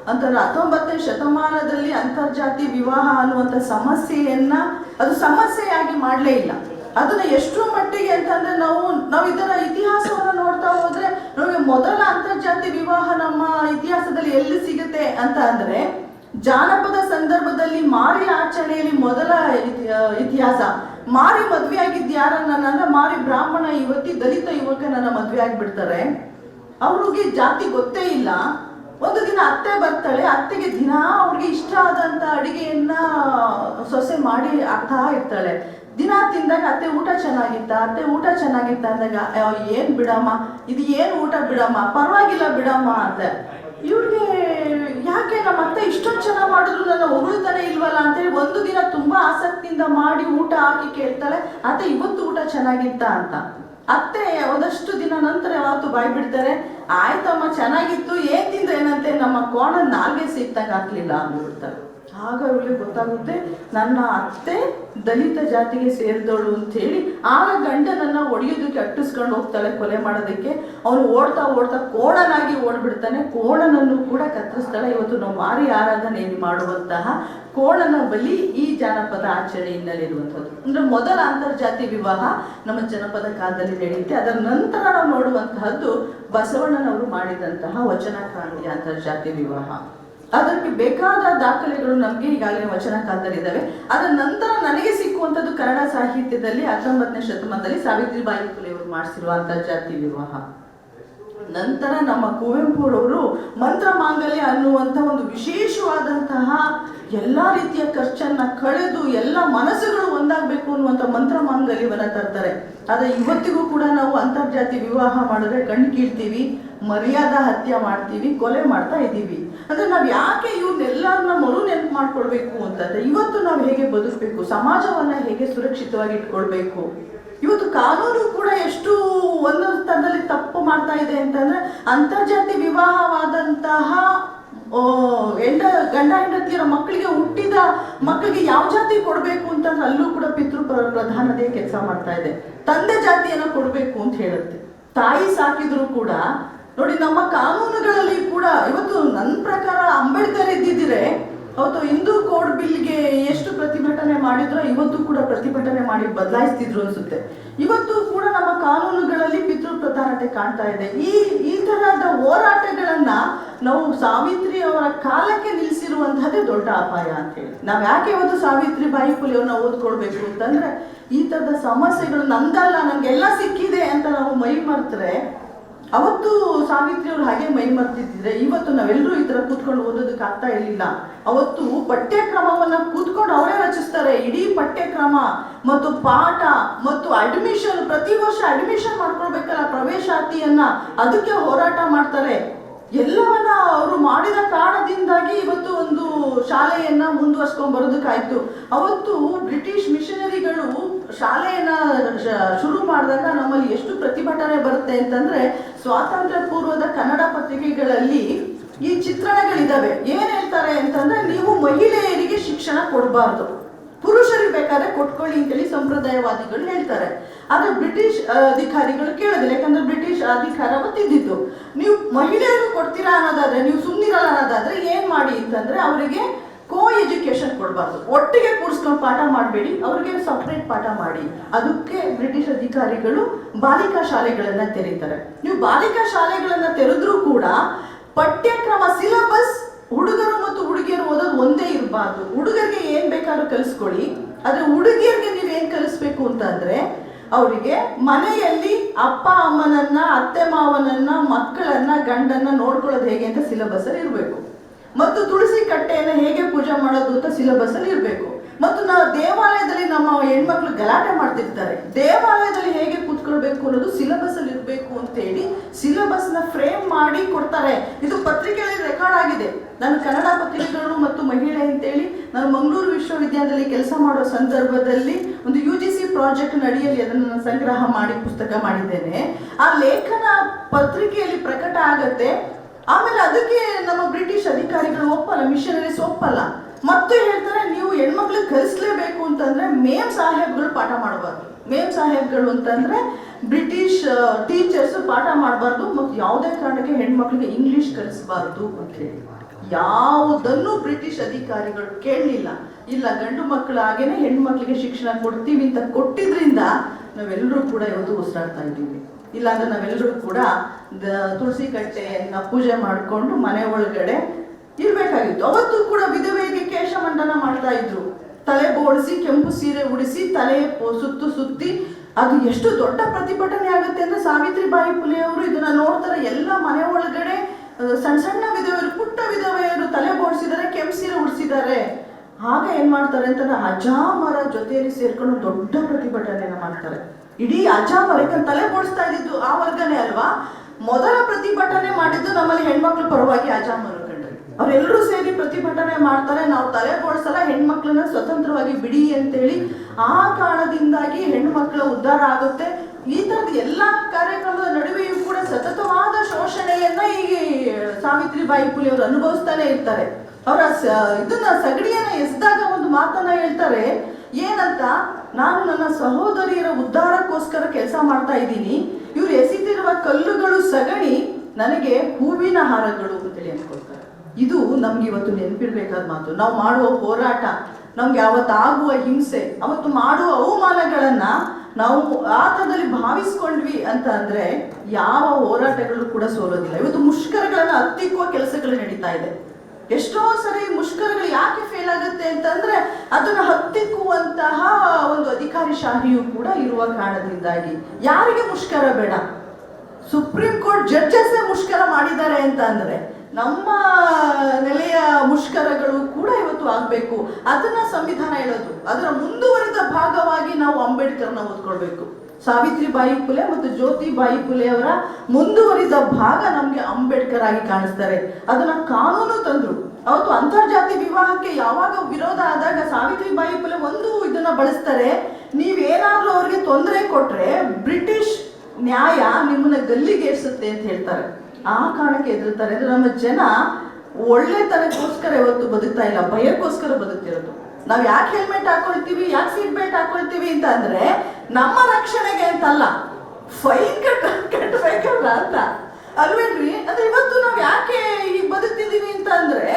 ಅಂತಂದ್ರೆ ಹತ್ತೊಂಬತ್ತನೇ ಶತಮಾನದಲ್ಲಿ ಅಂತರ್ಜಾತಿ ವಿವಾಹ ಅನ್ನುವಂಥ ಸಮಸ್ಯೆಯನ್ನ ಅದು ಸಮಸ್ಯೆಯಾಗಿ ಮಾಡಲೇ ಇಲ್ಲ. ಅದನ್ನ ಎಷ್ಟು ಮಟ್ಟಿಗೆ ಅಂತಂದ್ರೆ ನಾವು ನಾವು ಇದರ ಇತಿಹಾಸವನ್ನು ನೋಡ್ತಾ ಹೋದ್ರೆ ನಮಗೆ ಮೊದಲ ಅಂತರ್ಜಾತಿ ವಿವಾಹ ನಮ್ಮ ಇತಿಹಾಸದಲ್ಲಿ ಎಲ್ಲಿ ಸಿಗುತ್ತೆ ಅಂತ ಅಂದ್ರೆ ಜಾನಪದ ಸಂದರ್ಭದಲ್ಲಿ ಮಾರಿ ಆಚರಣೆಯಲ್ಲಿ ಮೊದಲ ಇತಿಹಾಸ. ಮಾರಿ ಮದ್ವೆ ಆಗಿದ್ದು ಯಾರನ್ನ ಮಾರಿ ಬ್ರಾಹ್ಮಣ ಯುವತಿ, ದಲಿತ ಯುವಕನನ್ನ ಮದ್ವೆ ಆಗಿಬಿಡ್ತಾರೆ ಅವ್ರಿಗೆ ಜಾತಿ ಗೊತ್ತೇ ಇಲ್ಲ. ಒಂದು ದಿನ ಅತ್ತೆ ಬರ್ತಾಳೆ, ಅತ್ತೆಗೆ ದಿನ ಅವ್ರಿಗೆ ಇಷ್ಟ ಆದಂತ ಅಡಿಗೆಯನ್ನ ಸೊಸೆ ಮಾಡಿ ಹಾಕ್ತಾ ಇರ್ತಾಳೆ. ದಿನ ತಿಂದಾಗ ಅತ್ತೆ ಊಟ ಚೆನ್ನಾಗಿತ್ತ? ಅತ್ತೆ ಊಟ ಚೆನ್ನಾಗಿತ್ತ ಅಂದಾಗ ಏನು ಬಿಡಮ್ಮ, ಇದು ಏನ್ ಊಟ ಬಿಡಮ್ಮ, ಪರವಾಗಿಲ್ಲ ಬಿಡಮ್ಮ ಅಂತ ಇವ್ರಿಗೆ ಯಾಕೆ ನಮ್ಮ ಅತ್ತೆ ಇಷ್ಟೊಂದು ಚೆನ್ನಾಗಿ ಮಾಡಿದ್ರು, ನನ್ನ ಹೊಗಳ್ತಾನೆ ಇಲ್ವಲ್ಲ ಅಂತೇಳಿ ಒಂದು ದಿನ ತುಂಬಾ ಆಸಕ್ತಿಯಿಂದ ಮಾಡಿ ಊಟ ಹಾಕಿ ಕೇಳ್ತಾಳೆ, ಅತ್ತೆ, ಇವತ್ತು ಊಟ ಚೆನ್ನಾಗಿತ್ತ? ಅಂತ. ಅತ್ತೆ ಒಂದಷ್ಟು ದಿನ ನಂತರ ಯಾವತ್ತು ಬಾಯ್ ಬಿಡ್ತಾರೆ ಆಯ್ತಮ್ಮ ಚೆನ್ನಾಗಿತ್ತು. ಏನ್ ತಿಂದ್ರೆ ಏನಂತೆ? ನಮ್ಮ ಕೋಣ ನಾಲ್ಗೆ ಸಿಕ್ತಂಗ ಹಾಕ್ಲಿಲ್ಲ ಅಂದ್ಬಿಡ್ತಾರೆ. ಆಗ ಅವಳಿಗೆ ಗೊತ್ತಾಗುತ್ತೆ, ನನ್ನ ಅತ್ತೆ ದಲಿತ ಜಾತಿಗೆ ಸೇರಿದವಳು ಅಂತ ಹೇಳಿ, ಆಗ ಗಂಡನನ್ನ ಒಡೆಯೋದಕ್ಕೆ ಅಟ್ಟಿಸ್ಕೊಂಡು ಹೋಗ್ತಾಳೆ ಕೊಲೆ ಮಾಡೋದಕ್ಕೆ. ಅವನು ಓಡ್ತಾ ಓಡ್ತಾ ಕೋಣನಾಗಿ ಓಡ್ಬಿಡ್ತಾನೆ. ಕೋಣನನ್ನು ಕೂಡ ಕತ್ತರಿಸ್ತಾಳೆ. ಇವತ್ತು ನಾವು ಮಾರಿ ಆರಾಧನೆ ಮಾಡುವಂತಹ ಕೋಣನ ಬಲಿ ಈ ಜಾನಪದ ಆಚರಣೆಯಿಂದಲೇ ಇರುವಂಥದ್ದು. ಅಂದ್ರೆ ಮೊದಲ ಅಂತರ್ಜಾತಿ ವಿವಾಹ ನಮ್ಮ ಜನಪದ ಕಾಲದಲ್ಲಿ ನಡೆಯುತ್ತೆ. ಅದರ ನಂತರ ನಾವು ನೋಡುವಂತಹದ್ದು ಬಸವಣ್ಣನವರು ಮಾಡಿದಂತಹ ವಚನ ಕ್ರಾಂತಿ ಅಂತರ್ಜಾತಿ ವಿವಾಹ. ಅದಕ್ಕೆ ಬೇಕಾದ ದಾಖಲೆಗಳು ನಮಗೆ ಈಗಾಗಲೇ ವಚನ ಇದ್ದಾವೆ ಅದರ ನಂತರ ನನಗೆ ಸಿಕ್ಕುವಂಥದ್ದು ಕನ್ನಡ ಸಾಹಿತ್ಯದಲ್ಲಿ ಹತ್ತೊಂಬತ್ತನೇ ಶತಮಾನದಲ್ಲಿ ಸಾವಿತ್ರಿಬಾಯಿ ಫುಲೆ ಅವರು ಮಾಡಿಸಿರುವ ಅಂತರ್ಜಾತಿ ವಿವಾಹ. ನಂತರ ನಮ್ಮ ಕುವೆಂಪುರವರು ಮಂತ್ರ ಮಾಂಗಲ್ಯ ಅನ್ನುವಂಥ ಒಂದು ವಿಶೇಷವಾದಂತಹ ಎಲ್ಲ ರೀತಿಯ ಖರ್ಚನ್ನ ಕಳೆದು ಎಲ್ಲ ಮನಸ್ಸುಗಳು ಒಂದಾಗಬೇಕು ಅನ್ನುವಂಥ ಮಂತ್ರ ಮಾಂಗಲ್ಯವನ್ನ ತರ್ತಾರೆ. ಆದರೆ ಇವತ್ತಿಗೂ ಕೂಡ ನಾವು ಅಂತರ್ಜಾತಿ ವಿವಾಹ ಮಾಡಿದ್ರೆ ಕಣ್ಣು ಕೀಳ್ತೀವಿ, ಮರ್ಯಾದಾ ಹತ್ಯೆ ಮಾಡ್ತೀವಿ, ಕೊಲೆ ಮಾಡ್ತಾ ಇದ್ದೀವಿ. ಅಂದ್ರೆ ನಾವ್ ಯಾಕೆ ಇವ್ರನ್ನೆಲ್ಲರನ್ನ ಮರು ನೆನಪು ಮಾಡ್ಕೊಳ್ಬೇಕು ಅಂತಂದ್ರೆ, ಇವತ್ತು ನಾವು ಹೇಗೆ ಬದುಕಬೇಕು, ಸಮಾಜವನ್ನ ಹೇಗೆ ಸುರಕ್ಷಿತವಾಗಿ ಇಟ್ಕೊಳ್ಬೇಕು? ಇವತ್ತು ಕಾನೂನು ಕೂಡ ಎಷ್ಟು ಒಂದೊಂದು ಸ್ಥಳದಲ್ಲಿ ತಪ್ಪು ಮಾಡ್ತಾ ಇದೆ ಅಂತಂದ್ರೆ, ಅಂತರ್ಜಾತಿ ವಿವಾಹವಾದಂತಹ ಹೆಂಡ, ಗಂಡ, ಹೆಂಡತಿಯರ ಮಕ್ಕಳಿಗೆ ಹುಟ್ಟಿದ ಮಕ್ಕಳಿಗೆ ಯಾವ ಜಾತಿ ಕೊಡಬೇಕು ಅಂತಂದ್ರೆ ಅಲ್ಲೂ ಕೂಡ ಪಿತೃ ಪ್ರ- ಪ್ರಧಾನತೆಯ ಕೆಲಸ ಮಾಡ್ತಾ ಇದೆ. ತಂದೆ ಜಾತಿಯನ್ನ ಕೊಡಬೇಕು ಅಂತ ಹೇಳುತ್ತೆ. ತಾಯಿ ಸಾಕಿದ್ರು ಕೂಡ ನೋಡಿ, ನಮ್ಮ ಕಾನೂನುಗಳಲ್ಲಿ ಕೂಡ ಇವತ್ತು ನನ್ನ ಪ್ರಕಾರ ಅಂಬೇಡ್ಕರ್ ಇದ್ದಿದ್ರೆ ಅವತ್ತು ಹಿಂದೂ ಕೋಡ್ ಬಿಲ್ಗೆ ಎಷ್ಟು ಪ್ರತಿಭಟನೆ ಮಾಡಿದ್ರೋ ಇವತ್ತು ಕೂಡ ಪ್ರತಿಭಟನೆ ಮಾಡಿ ಬದಲಾಯಿಸ್ತಿದ್ರು ಅನ್ಸುತ್ತೆ. ಇವತ್ತು ಕೂಡ ನಮ್ಮ ಕಾನೂನುಗಳಲ್ಲಿ ಪಿತೃ ಪ್ರಧಾನತೆ ಕಾಣ್ತಾ ಇದೆ. ಈ ಈ ತರಹದ ಹೋರಾಟಗಳನ್ನ ನಾವು ಸಾವಿತ್ರಿ ಅವರ ಕಾಲಕ್ಕೆ ನಿಲ್ಲಿಸಿರುವಂತಹದ್ದೇ ದೊಡ್ಡ ಅಪಾಯ ಅಂತ ಹೇಳಿ. ನಾವ್ ಯಾಕೆ ಇವತ್ತು ಸಾವಿತ್ರಿ ಬಾಯಿ ಪುಲಿಯವ್ರನ್ನ ಓದ್ಕೊಳ್ಬೇಕು ಅಂತಂದ್ರೆ, ಈ ತರದ ಸಮಸ್ಯೆಗಳು ನಂದಲ್ಲ ನಮ್ಗೆಲ್ಲ ಸಿಕ್ಕಿದೆ ಅಂತ ನಾವು ಮೈ ಮರ್ತ್ರೆ ಅವತ್ತು ಸಾವಿತ್ರಿ ಅವ್ರು ಹಾಗೆ ಮೈ ಮರ್ತಿದ್ರೆ ಇವತ್ತು ನಾವೆಲ್ಲರೂ ಈ ತರ ಕೂತ್ಕೊಂಡು ಓದೋದಕ್ಕೆ ಆಗ್ತಾ ಇರಲಿಲ್ಲ ಅವತ್ತು ಪಠ್ಯಕ್ರಮವನ್ನ ಕೂತ್ಕೊಂಡು ಅವರೇ ರಚಿಸ್ತಾರೆ. ಇಡೀ ಪಠ್ಯಕ್ರಮ ಮತ್ತು ಪಾಠ ಮತ್ತು ಅಡ್ಮಿಷನ್ ಪ್ರತಿ ವರ್ಷ ಅಡ್ಮಿಷನ್ ಮಾಡ್ಕೊಳ್ಬೇಕಲ್ಲ ಪ್ರವೇಶಾತಿಯನ್ನ, ಅದಕ್ಕೆ ಹೋರಾಟ ಮಾಡ್ತಾರೆ. ಎಲ್ಲವನ್ನ ಅವರು ಮಾಡಿದ ಕಾರಣದಿಂದಾಗಿ ಇವತ್ತು ಒಂದು ಶಾಲೆಯನ್ನ ಮುಂದುವರ್ಸ್ಕೊಂಡ್ ಬರೋದಕ್ಕಾಯ್ತು ಅವತ್ತು ಬ್ರಿಟಿಷ್ ಮಿಷನರಿಗಳು ಶಾಲೆಯನ್ನ ಶುರು ಮಾಡಿದಾಗ ನಮ್ಮಲ್ಲಿ ಎಷ್ಟು ಪ್ರತಿಭಟನೆ ಬರುತ್ತೆ ಅಂತಂದ್ರೆ ಸ್ವಾತಂತ್ರ್ಯ ಪೂರ್ವದ ಕನ್ನಡ ಪತ್ರಿಕೆಗಳಲ್ಲಿ ಈ ಚಿತ್ರಣಗಳಿದ್ದಾವೆ ಏನ್ ಹೇಳ್ತಾರೆ ಅಂತಂದ್ರೆ ನೀವು ಮಹಿಳೆಯರಿಗೆ ಶಿಕ್ಷಣ ಕೊಡಬಾರ್ದು. ಪುರುಷರಿಗೆ ಬೇಕಾದ್ರೆ ಕೊಟ್ಕೊಳ್ಳಿ ಅಂತೇಳಿ ಸಂಪ್ರದಾಯವಾದಿಗಳು ಹೇಳ್ತಾರೆ. ಆದ್ರೆ ಬ್ರಿಟಿಷ್ ಅಧಿಕಾರಿಗಳು ಕೇಳೋದಿಲ್ಲ. ಯಾಕಂದ್ರೆ ಬ್ರಿಟಿಷ್ ಅಧಿಕಾರ ಅವತ್ತಿದ್ದಿತ್ತು ನೀವು ಮಹಿಳೆಯರು ಕೊಡ್ತೀರಾ ಅನ್ನೋದಾದ್ರೆ, ನೀವು ಸುಮ್ಮನಿರಲ್ಲ ಅನ್ನೋದಾದ್ರೆ ಏನ್ ಮಾಡಿ ಅಂತಂದ್ರೆ ಅವರಿಗೆ ಕೋ ಎಜುಕೇಶನ್ ಕೊಡಬಾರ್ದು. ಒಟ್ಟಿಗೆ ಕೂರಿಸ್ಕೊಂಡು ಪಾಠ ಮಾಡಬೇಡಿ, ಅವ್ರಿಗೆ ಸಪ್ರೇಟ್ ಪಾಠ ಮಾಡಿ. ಅದಕ್ಕೆ ಬ್ರಿಟಿಷ್ ಅಧಿಕಾರಿಗಳು ಬಾಲಿಕಾ ಶಾಲೆಗಳನ್ನ ತೆರೀತಾರೆ. ನೀವು ಬಾಲಿಕಾ ಶಾಲೆಗಳನ್ನ ತೆರೆದ್ರೂ ಕೂಡ ಪಠ್ಯಕ್ರಮ ಸಿಲೆಬಸ್ ಹುಡುಗರು ಮತ್ತು ಹುಡುಗಿಯರು ಓದೋದು ಒಂದೇ ಇರಬಾರ್ದು. ಹುಡುಗರಿಗೆ ಏನ್ ಬೇಕಾದ್ರೂ ಕಲಿಸ್ಕೊಳ್ಳಿ. ಆದ್ರೆ ಹುಡುಗಿಯರಿಗೆ ನೀವು ಏನ್ ಕಲಿಸ್ಬೇಕು ಅಂತಂದ್ರೆ ಅವರಿಗೆ ಮನೆಯಲ್ಲಿ ಅಪ್ಪ ಅಮ್ಮನನ್ನ, ಅತ್ತೆ ಮಾವನನ್ನ, ಮಕ್ಕಳನ್ನ, ಗಂಡನ್ನ ನೋಡ್ಕೊಳ್ಳೋದು ಹೇಗೆ ಅಂತ ಸಿಲೆಬಸ್ ಇರಬೇಕು. ಮತ್ತು ತುಳಸಿ ಕಟ್ಟೆಯನ್ನು ಹೇಗೆ ಪೂಜೆ ಸಿಲೆಬಸ್ ಅಲ್ಲಿ ಇರಬೇಕು. ಮತ್ತು ನಾವು ದೇವಾಲಯದಲ್ಲಿ ನಮ್ಮ ಹೆಣ್ಮಕ್ಳು ಗಲಾಟೆ ಮಾಡ್ತಿರ್ತಾರೆ. ದೇವಾಲಯದಲ್ಲಿ ಹೇಗೆ ಕೂತ್ಕೊಳ್ಬೇಕು ಅನ್ನೋದು ಸಿಲೆಬಸ್ ಅಲ್ಲಿ ಇರಬೇಕು ಅಂತೇಳಿ ಸಿಲೆಬಸ್ನ ಫ್ರೇಮ್ ಮಾಡಿ ಕೊಡ್ತಾರೆ. ಇದು ಪತ್ರಿಕೆಯಲ್ಲಿ ರೆಕಾರ್ಡ್ ಆಗಿದೆ. ನಾನು ಕನ್ನಡ ಪತ್ರಿಕೆಗಳು ಮತ್ತು ಮಹಿಳೆ ಅಂತೇಳಿ ನಾನು ಮಂಗಳೂರು ವಿಶ್ವವಿದ್ಯಾಲಯದಲ್ಲಿ ಕೆಲಸ ಮಾಡೋ ಸಂದರ್ಭದಲ್ಲಿ ಒಂದು ಯು ಜಿ ಸಿ ಪ್ರಾಜೆಕ್ಟ್ ಅಡಿಯಲ್ಲಿ ಅದನ್ನು ನಾನು ಸಂಗ್ರಹ ಮಾಡಿ ಪುಸ್ತಕ ಮಾಡಿದ್ದೇನೆ. ಆ ಲೇಖನ ಪತ್ರಿಕೆಯಲ್ಲಿ ಪ್ರಕಟ ಆಗತ್ತೆ. ಆಮೇಲೆ ಅದಕ್ಕೆ ನಮ್ಮ ಬ್ರಿಟಿಷ್ ಅಧಿಕಾರಿಗಳು ಒಪ್ಪಲ್ಲ, ಮಿಷನರೀಸ್ ಒಪ್ಪಲ್ಲ. ಮತ್ತೆ ಹೇಳ್ತಾರೆ, ನೀವು ಹೆಣ್ಮಕ್ಳಿಗೆ ಕಲಿಸ್ಲೇಬೇಕು ಅಂತಂದ್ರೆ ಮೇಮ್ ಸಾಹೇಬ್ಗಳು ಪಾಠ ಮಾಡಬಾರ್ದು. ಮೇಮ್ ಸಾಹೇಬ್ಗಳು ಅಂತಂದ್ರೆ ಬ್ರಿಟಿಷ್ ಟೀಚರ್ಸ್ ಪಾಠ ಮಾಡಬಾರ್ದು ಮತ್ತು ಯಾವುದೇ ಕಾರಣಕ್ಕೆ ಹೆಣ್ಮಕ್ಳಿಗೆ ಇಂಗ್ಲಿಷ್ ಕಲಿಸಬಾರ್ದು ಅಂತ ಹೇಳಿ. ಯಾವುದನ್ನು ಬ್ರಿಟಿಷ್ ಅಧಿಕಾರಿಗಳು ಕೇಳಲಿಲ್ಲ. ಇಲ್ಲ, ಗಂಡು ಮಕ್ಕಳು ಹಾಗೇನೆ ಹೆಣ್ಣು ಶಿಕ್ಷಣ ಕೊಡ್ತೀವಿ ಅಂತ ಕೊಟ್ಟಿದ್ರಿಂದ ನಾವೆಲ್ಲರೂ ಕೂಡ ಇವತ್ತು ಉಸಿರಾಡ್ತಾ ಇದ್ದೀವಿ. ಇಲ್ಲಾಂದ್ರೆ ನಾವೆಲ್ಲರೂ ಕೂಡ ತುಳಸಿ ಕಟ್ಟೆಯನ್ನ ಪೂಜೆ ಮಾಡಿಕೊಂಡು ಮನೆ ಒಳಗಡೆ ಇರ್ಬೇಕಾಗಿತ್ತು. ಅವತ್ತು ಕೂಡ ವಿಧವೆಗೆ ಕೇಶಮಂಡನ ಮಾಡ್ತಾ ಇದ್ರು. ತಲೆ ಬೋಳಿಸಿ, ಕೆಂಪು ಸೀರೆ ಉಡಿಸಿ ತಲೆ ಸುತ್ತು ಸುತ್ತಿ, ಅದು ಎಷ್ಟು ದೊಡ್ಡ ಪ್ರತಿಭಟನೆ ಆಗುತ್ತೆ ಅಂದ್ರೆ ಸಾವಿತ್ರಿ ಬಾಯಿ ಪುಲೆಯವರು ಇದನ್ನ ನೋಡ್ತಾರೆ. ಎಲ್ಲ ಮನೆ ಒಳಗಡೆ ಸಣ್ಣ ಸಣ್ಣ ವಿಧವೆಯರು, ಪುಟ್ಟ ವಿಧವೆಯರು ತಲೆ ಬೋಡಿಸಿದ್ದಾರೆ ಕೆಂಪು ಸೀರೆ ಉಡಿಸಿದ್ದಾರೆ. ಆಗ ಏನ್ ಮಾಡ್ತಾರೆ ಅಂತಂದ್ರೆ ಅಜಾಮರ ಜೊತೆಯಲ್ಲಿ ಸೇರ್ಕೊಂಡು ದೊಡ್ಡ ಪ್ರತಿಭಟನೆಯನ್ನ ಮಾಡ್ತಾರೆ. ಇಡೀ ಅಜಾಮರ ಯಾಕಂದ್ರೆ ತಲೆ ಬೋಡಿಸ್ತಾ ಇದ್ದಿದ್ದು ಆ ವರ್ಗನೇ ಅಲ್ವಾ? ಮೊದಲ ಪ್ರತಿಭಟನೆ ಮಾಡಿದ್ದು ನಮ್ಮಲ್ಲಿ ಹೆಣ್ಮಕ್ಳು ಪರವಾಗಿ ಅಜಾಮರು ಅವರೆಲ್ಲರೂ ಸೇರಿ ಪ್ರತಿಭಟನೆ ಮಾಡ್ತಾರೆ, ನಾವು ತಲೆ ಬೋಡಿಸಲ್ಲ ಹೆಣ್ಮಕ್ಳನ್ನ ಸ್ವತಂತ್ರವಾಗಿ ಬಿಡಿ ಅಂತೇಳಿ ಆ ಕಾರಣದಿಂದಾಗಿ ಹೆಣ್ಮಕ್ಳ ಉದ್ಧಾರ ಆಗುತ್ತೆ. ಈ ತರದ ಎಲ್ಲ ಕಾರ್ಯಕ್ರಮದ ನಡುವೆಯೂ ಕೂಡ ಸತತವಾದ ಶೋಷಣೆಯನ್ನ ಈ ಸಾವಿತ್ರಿ ಬಾಯಿ ಪುಲಿ ಅವರು ಅನುಭವಿಸ್ತಾನೆ ಇರ್ತಾರೆ. ಅವರ ಇದನ್ನ ಸಗಡಿಯನ್ನ ಎಸ್ದಾಗ ಒಂದು ಮಾತನ್ನ ಹೇಳ್ತಾರೆ, ಏನಂತ, ನಾನು ನನ್ನ ಸಹೋದರಿಯರ ಉದ್ಧಾರಕ್ಕೋಸ್ಕರ ಕೆಲಸ ಮಾಡ್ತಾ ಇದ್ದೀನಿ. ಇವ್ರು ಎಸಿತಿರುವ ಕಲ್ಲುಗಳು ಸಗಣಿ, ನನಗೆ ಹೂವಿನ ಹಾರಗಳು ಅಂತೇಳಿ ಅನ್ಕೊಳ್ತಾರೆ ಇದು ನಮ್ಗೆ ಇವತ್ತು ನೆನಪಿರ್ಬೇಕಾದ ಮಾತು. ನಾವು ಮಾಡುವ ಹೋರಾಟ ನಮ್ಗೆ ಯಾವತ್ತಾಗುವ ಹಿಂಸೆ, ಅವತ್ತು ಮಾಡುವ ಅವಮಾನಗಳನ್ನ ನಾವು ಆತದಲ್ಲಿ ಭಾವಿಸ್ಕೊಂಡ್ವಿ ಅಂತ ಅಂದ್ರೆ ಯಾವ ಹೋರಾಟಗಳು ಕೂಡ ಸೋಲೋದಿಲ್ಲ. ಇವತ್ತು ಮುಷ್ಕರಗಳನ್ನ ಹತ್ತಿಕ್ಕುವ ಕೆಲಸಗಳು ನಡೀತಾ ಇದೆ. ಎಷ್ಟೋ ಸರಿ ಮುಷ್ಕರಗಳು ಯಾಕೆ ಫೇಲ್ ಆಗುತ್ತೆ ಅಂತಂದ್ರೆ ಅದನ್ನು ಹತ್ತಿಕ್ಕುವಂತಹ ಒಂದು ಅಧಿಕಾರಿಶಾಹಿಯು ಕೂಡ ಇರುವ ಕಾರಣದಿಂದಾಗಿ. ಯಾರಿಗೆ ಮುಷ್ಕರ ಬೇಡ? ಸುಪ್ರೀಂ ಕೋರ್ಟ್ ಜಡ್ಜಸ್ ಮುಷ್ಕರ ಮಾಡಿದ್ದಾರೆ ಅಂತ ಅಂದ್ರೆ ನಮ್ಮ ನೆಲೆಯ ಮುಷ್ಕರಗಳು ಕೂಡ ಇವತ್ತು ಆಗಬೇಕು. ಅದನ್ನ ಸಂವಿಧಾನ ಹೇಳೋದು. ಅದರ ಮುಂದುವರೆದ ಭಾಗವಾಗಿ ನಾವು ಅಂಬೇಡ್ಕರ್ನ ಓದ್ಕೊಳ್ಬೇಕು. ಸಾವಿತ್ರಿ ಫುಲೆ ಮತ್ತು ಜ್ಯೋತಿ ಬಾಯಿ ಪುಲೆ ಅವರ ಮುಂದುವರಿದ ಭಾಗ ನಮ್ಗೆ ಅಂಬೇಡ್ಕರ್ ಆಗಿ ಕಾಣಿಸ್ತಾರೆ. ಅದನ್ನ ಕಾನೂನು ತಂದ್ರು. ಅವತ್ತು ಅಂತರ್ಜಾತಿ ವಿವಾಹಕ್ಕೆ ಯಾವಾಗ ವಿರೋಧ ಆದಾಗ ಸಾವಿತ್ರಿ ಬಾಯಿ ಪುಲೆ ಒಂದು ಇದನ್ನ ಬಳಸ್ತಾರೆ. ನೀವೇನಾದ್ರೂ ಅವ್ರಿಗೆ ತೊಂದರೆ ಕೊಟ್ರೆ ಬ್ರಿಟಿಷ್ ನ್ಯಾಯ ನಿಮ್ಮನ್ನ ಗಲ್ಲಿಗೇರಿಸುತ್ತೆ ಅಂತ ಹೇಳ್ತಾರೆ. ಆ ಕಾರಣಕ್ಕೆ ಎದುರ್ತಾರೆ ಅಂದ್ರೆ ನಮ್ಮ ಜನ ಒಳ್ಳೆತನಕ್ಕೋಸ್ಕರ ಇವತ್ತು ಬದುಕ್ತಾ ಇಲ್ಲ. ಭಯಕ್ಕೋಸ್ಕರ ಬದುಕ್ತಿರೋದು. ನಾವ್ ಯಾಕೆ ಹೆಲ್ಮೆಟ್ ಹಾಕೊಳ್ತೀವಿ? ಯಾಕೆ ಸೀಟ್ ಬೆಲ್ಟ್ ಹಾಕೊಳ್ತೀವಿ ಅಂತ ಅಂದ್ರೆ ನಮ್ಮ ರಕ್ಷಣೆಗೆ ಅಂತಲ್ಲ. ಫೈನ್ ಕಟ್ ಕಟ್ಟಬೇಕಲ್ಲ ಅಂತ. ಅಲ್ವೇನ್ರಿ? ಅಂದ್ರೆ ಇವತ್ತು ನಾವ್ ಯಾಕೆ ಈಗ ಬದುಕ್ತಿದೀವಿ ಅಂತ ಅಂದ್ರೆ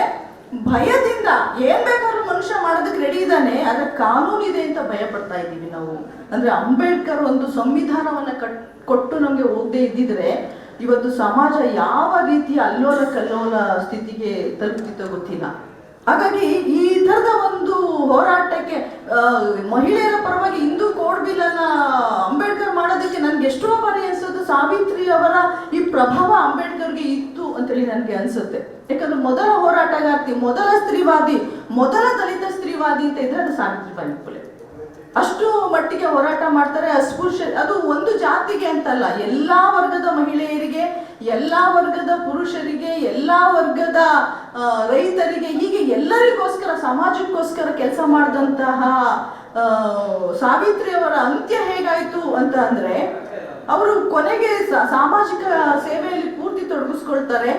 ಭಯದಿಂದ ಏನ್ ಬೇಕಾದ್ರೂ ಮನುಷ್ಯ ಮಾಡೋದಕ್ಕೆ ರೆಡಿ ಇದ್ದಾನೆ ಅದ್ರ ಕಾನೂನು ಇದೆ ಅಂತ ಭಯ ಪಡ್ತಾ ಇದ್ದೀವಿ ನಾವು. ಅಂದ್ರೆ ಅಂಬೇಡ್ಕರ್ ಒಂದು ಸಂವಿಧಾನವನ್ನ ಕಟ್, ಕೊಟ್ಟು ನಮ್ಗೆ ಹೋಗದೆ ಇದ್ದಿದ್ರೆ ಇವತ್ತು ಸಮಾಜ ಯಾವ ರೀತಿಯ ಅಲ್ಲೋಲ ಕಲ್ಲೋಲ ಸ್ಥಿತಿಗೆ ತಲುಪ್ತಿತ್ತೋ ಗೊತ್ತಿಲ್ಲ. ಹಾಗಾಗಿ ಈ ತರದ ಒಂದು ಹೋರಾಟಕ್ಕೆ ಮಹಿಳೆಯರ ಪರವಾಗಿ ಹಿಂದೂ ಕೋಡ್ ಬಿಲ್ ಅನ್ನ ಅಂಬೇಡ್ಕರ್ ಮಾಡೋದಕ್ಕೆ ನನ್ಗೆ ಎಷ್ಟೋ ಬಾರಿ ಅನ್ಸೋದು ಸಾವಿತ್ರಿ ಅವರ ಈ ಪ್ರಭಾವ ಅಂಬೇಡ್ಕರ್ಗೆ ಇತ್ತು ಅಂತೇಳಿ ನನಗೆ ಅನ್ಸುತ್ತೆ. ಯಾಕಂದ್ರೆ ಮೊದಲ ಹೋರಾಟಗಾರ್ತಿ, ಮೊದಲ ಸ್ತ್ರೀವಾದಿ, ಮೊದಲ ದಲಿತ ಸ್ತ್ರೀವಾದಿ ಅಂತ ಇದ್ರೆ ಅದು ಸಾವಿತ್ರಿಬಾಯಿ ಫುಲೆ ಅಷ್ಟು ಮಟ್ಟಿಗೆ ಹೋರಾಟ ಮಾಡ್ತಾರೆ. ಅಸ್ಪೃಶ್ಯ ಅದು ಒಂದು ಜಾತಿಗೆ ಅಂತಲ್ಲ, ಎಲ್ಲಾ ವರ್ಗದ ಮಹಿಳೆಯರಿಗೆ, ಎಲ್ಲಾ ವರ್ಗದ ಪುರುಷರಿಗೆ, ಎಲ್ಲಾ ವರ್ಗದ ರೈತರಿಗೆ, ಹೀಗೆ ಎಲ್ಲರಿಗೋಸ್ಕರ, ಸಮಾಜಕ್ಕೋಸ್ಕರ ಕೆಲಸ ಮಾಡಿದಂತಹ ಸಾವಿತ್ರಿಯವರ ಅಂತ್ಯ ಹೇಗಾಯಿತು ಅಂತ ಅಂದ್ರೆ, ಅವರು ಕೊನೆಗೆ ಸಾಮಾಜಿಕ ಸೇವೆಯಲ್ಲಿ ಪೂರ್ತಿ ತೊಡಗಿಸ್ಕೊಳ್ತಾರೆ.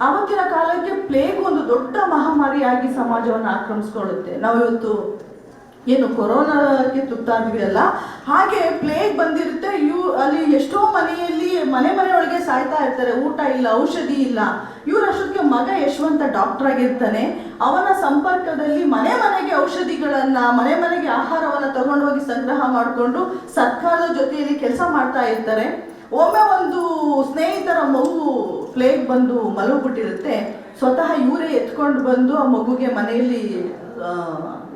ಅವತ್ತಿನ ಕಾಲಕ್ಕೆ ಪ್ಲೇಗ್ ಒಂದು ದೊಡ್ಡ ಮಹಾಮಾರಿಯಾಗಿ ಸಮಾಜವನ್ನು ಆಕ್ರಮಿಸ್ಕೊಳ್ಳುತ್ತೆ. ನಾವು ಇವತ್ತು ಏನು ಕೊರೋನಾಗೆ ತುತ್ತಾದ್ವಿ ಅಲ್ಲ ಹಾಗೆ ಪ್ಲೇಗ್ ಬಂದಿರುತ್ತೆ ಇವು ಅಲ್ಲಿ ಎಷ್ಟೋ ಮನೆಯಲ್ಲಿ ಮನೆ ಮನೆಯೊಳಗೆ ಸಾಯ್ತಾ ಇರ್ತಾರೆ, ಊಟ ಇಲ್ಲ, ಔಷಧಿ ಇಲ್ಲ. ಇವ್ರ ಅಷ್ಟಕ್ಕೆ ಮಗ ಯಶವಂತ ಡಾಕ್ಟರ್ ಆಗಿರ್ತಾನೆ. ಅವನ ಸಂಪರ್ಕದಲ್ಲಿ ಮನೆ ಮನೆಗೆ ಔಷಧಿಗಳನ್ನ, ಮನೆ ಮನೆಗೆ ಆಹಾರವನ್ನ ತಗೊಂಡೋಗಿ ಸಂಗ್ರಹ ಮಾಡಿಕೊಂಡು ಸರ್ಕಾರದ ಜೊತೆಯಲ್ಲಿ ಕೆಲಸ ಮಾಡ್ತಾ ಇರ್ತಾರೆ. ಒಮ್ಮೆ ಒಂದು ಸ್ನೇಹಿತರ ಮಗು ಪ್ಲೇಗ್ ಬಂದು ಮಲಗಿಬಿಟ್ಟಿರುತ್ತೆ. ಸ್ವತಃ ಇವರೇ ಎತ್ಕೊಂಡು ಬಂದು ಆ ಮಗುಗೆ ಮನೆಯಲ್ಲಿ